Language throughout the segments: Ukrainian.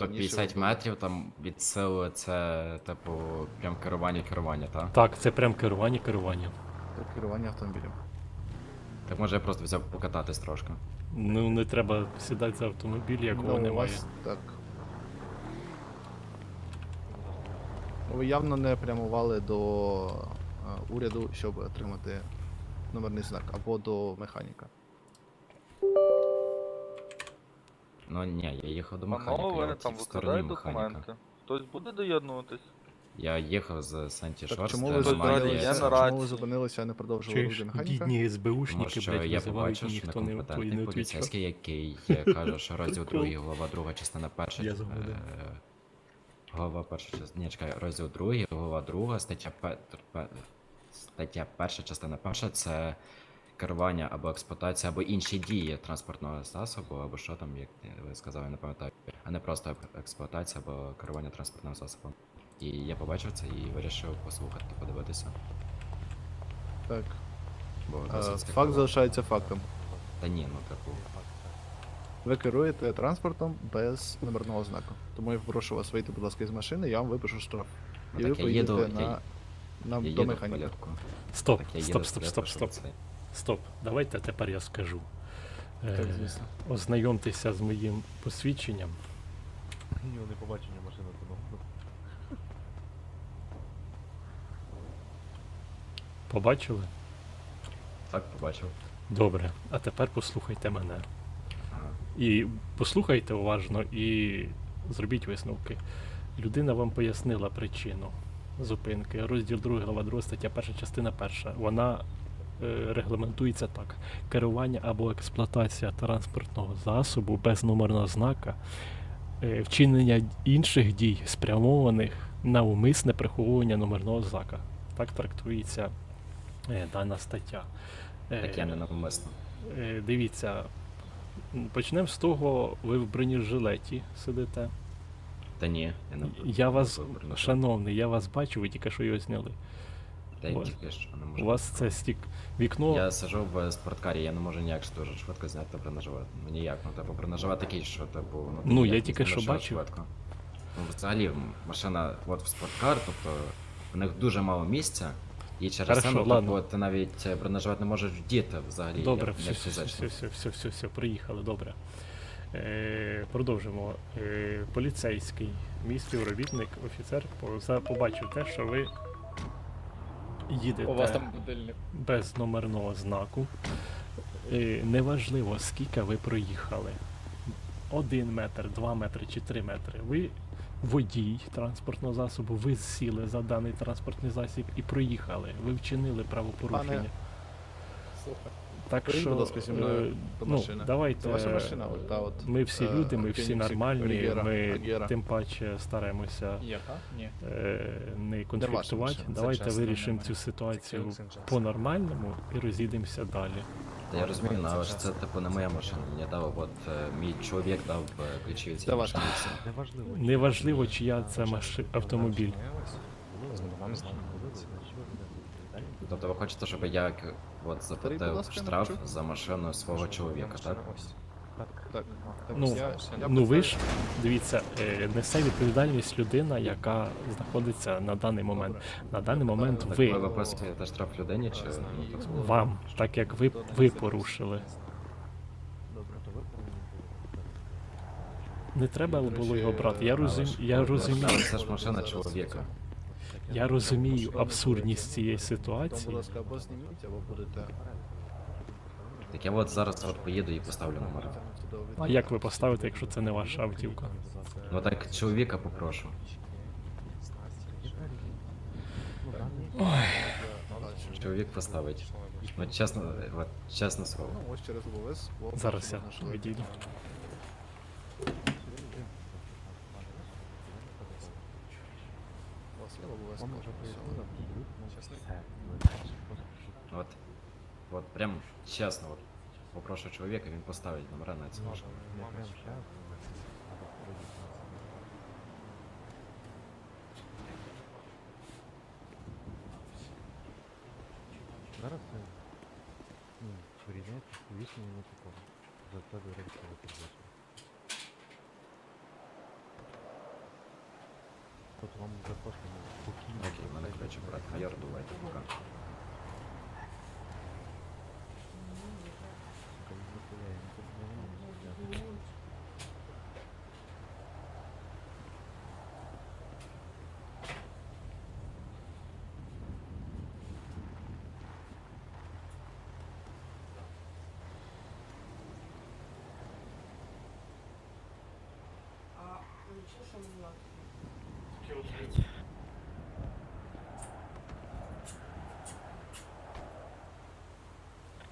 Тобто раніше 50 метрів там від сили це, типу, прям керування керування, так? Так, це прям керування керування. Та керування автомобілем. Так може я просто взяв покататись трошки. Ну не треба сідати за автомобіль, якого Ну, у немає. вас так. Ви явно не прямували до е, уряду, щоб отримати номерний знак, або до механіка. Ну ні, я їхав до Панове, механіка, я там в стороні викладають механіка. документи. Хтось буде доєднуватись? Я їхав з Санті Так Шорст, чому де ви немає є на раді. Чому ви зупинилися, а не продовжували Чуєш, рух механіка? бідні СБУшники, що блядь, я визивають, і побачив, що ніхто не, той некомпетентний не поліцейський, який е, каже, що розділ Прикол. 2, глава 2, частина 1. Я згоден. Глава 1, частина... Ні, чекай, розділ 2, глава 2, стаття 1, стаття 1, частина 1 це керування або експлуатація, або інші дії транспортного засобу, або що там, як ви сказали, я не пам'ятаю, а не просто експлуатація або керування транспортним засобом. І я побачив це і вирішив послухати, подивитися. Так. Бо Е, досить Факт залишається фактом. Та ні, ну типу. Ви керуєте транспортом без номерного знаку. Тому я прошу вас вийти, будь ласка, із машини, я вам випишу штраф. І Ну, ви так я їду- поїдете я- на, на Я до їду в механіка. порядку. Стоп, Так, я їду стоп, в стоп, порядку, стоп, щоб стоп. це- Стоп. Давайте тепер я скажу. Е, Так, звісно. Ознайомтеся з моїм посвідченням. Ні, не побачення машини тому. Побачили? Так, побачив. Добре. А тепер послухайте мене. І послухайте уважно і зробіть висновки. Людина вам пояснила причину зупинки. Розділ 2, глава 2, стаття 1, частина 1. Вона е, регламентується так: керування або експлуатація транспортного засобу без номерного знака, е, вчинення інших дій, спрямованих на умисне приховування номерного знака. Так трактується е, дана стаття. Е, Так я не навмисно. Е, Дивіться, почнемо з того, ви в бронежилеті сидите. Та ні, я не Я вас, шановний, я вас бачу, ви тільки що його зняли. Та й у вас- тільки що не можу. У вас це стік вікно. Я сиджу в спорткарі, я не можу ніяк дуже швидко зняти бронежилет. Ну ніяк, ну типу бронежилет такий, що типу, ну, ти Ну, ніяк я не тільки що бачив. швидко. Ну, взагалі, машина от в спорткар, тобто в них дуже мало місця. І через це, ну, ладно. тобто, ти навіть е, бронежилет не можеш вдіти взагалі. Добре, як, все, як все, все, фізично. все, все, все, все, приїхали, добре. Е, продовжимо. Е, поліцейський, мій співробітник, офіцер по- за- побачив те, що ви їдете У вас там будильник. без номерного знаку. І неважливо, скільки ви проїхали. Один метр, два метри чи три метри. Ви водій транспортного засобу, ви сіли за даний транспортний засіб і проїхали. Ви вчинили правопорушення. Пане, Слухай. Так що будь ласка, зі мною е, ну, машини. давайте. Це ваша машина, та от. Ми всі е, люди, ми всі нормальні, ми тим паче стараємося е, не конфліктувати. Давайте вирішимо цю ситуацію по-нормальному і розійдемося далі. Та я розумію, ну, але ж це типу не моя машина. Мені дав, от мій чоловік дав ключі від цієї машини. Неважливо. Неважливо, чия це маши... автомобіль. Тобто ви хочете, щоб я от заплатив штраф за машину свого чоловіка, так? Так, так. Ну, я, я Ну ви ж дивіться, е, несе відповідальність людина, яка знаходиться на даний момент. На даний момент Так ви ви виписуєте штраф людині чи ну, так? вам, так як ви, ви порушили. Не треба було його брати. Я розум, я розумію, це ж машина чоловіка. Я розумію абсурдність цієї ситуації. Так я от зараз от поїду і поставлю номер. А як ви поставите, якщо це не ваша автівка? Ну так чоловіка попрошу. Чоловік поставить. Ну чесно, от, чесне слово. Зараз я відійду. У вас є ОВС? От, от прям чесно, от, попрошу чоловіка, він поставить номера на цю машину. Зараз це ну, порівняйте з повішенням на такого. За тебе реєструвати звичайно. от вам вже просто ну, спокійно. Окей, мене коротше, брат, майор, давайте пока.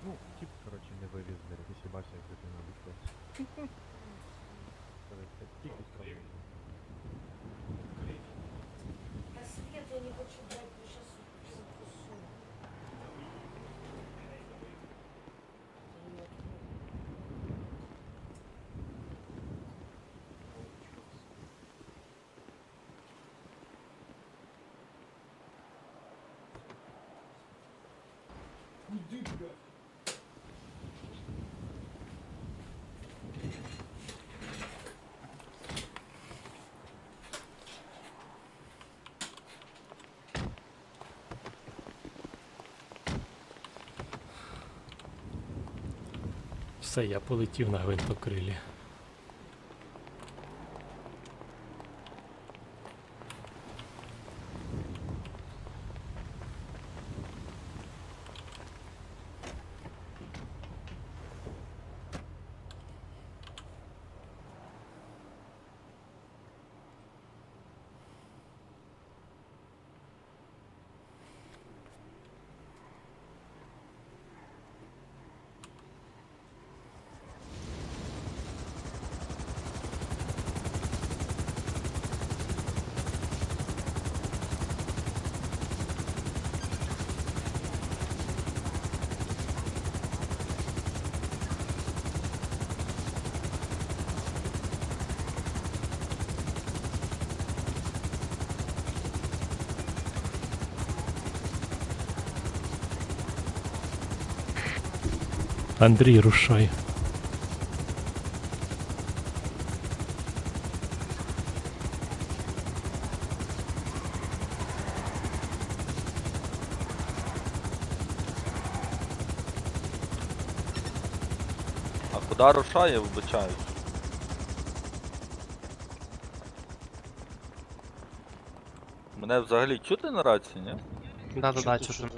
Ну, тип, короче, не вивіз, блядь, ти ще бачиш, як дитина вийшла. Це тільки справді. А свет я не хочу брать, Все, я полетів на гвинтокрилі. Андрій, рушай. А куди рушає, вибачаю. Мене взагалі чути на рації, ні? Да-да-да, чути.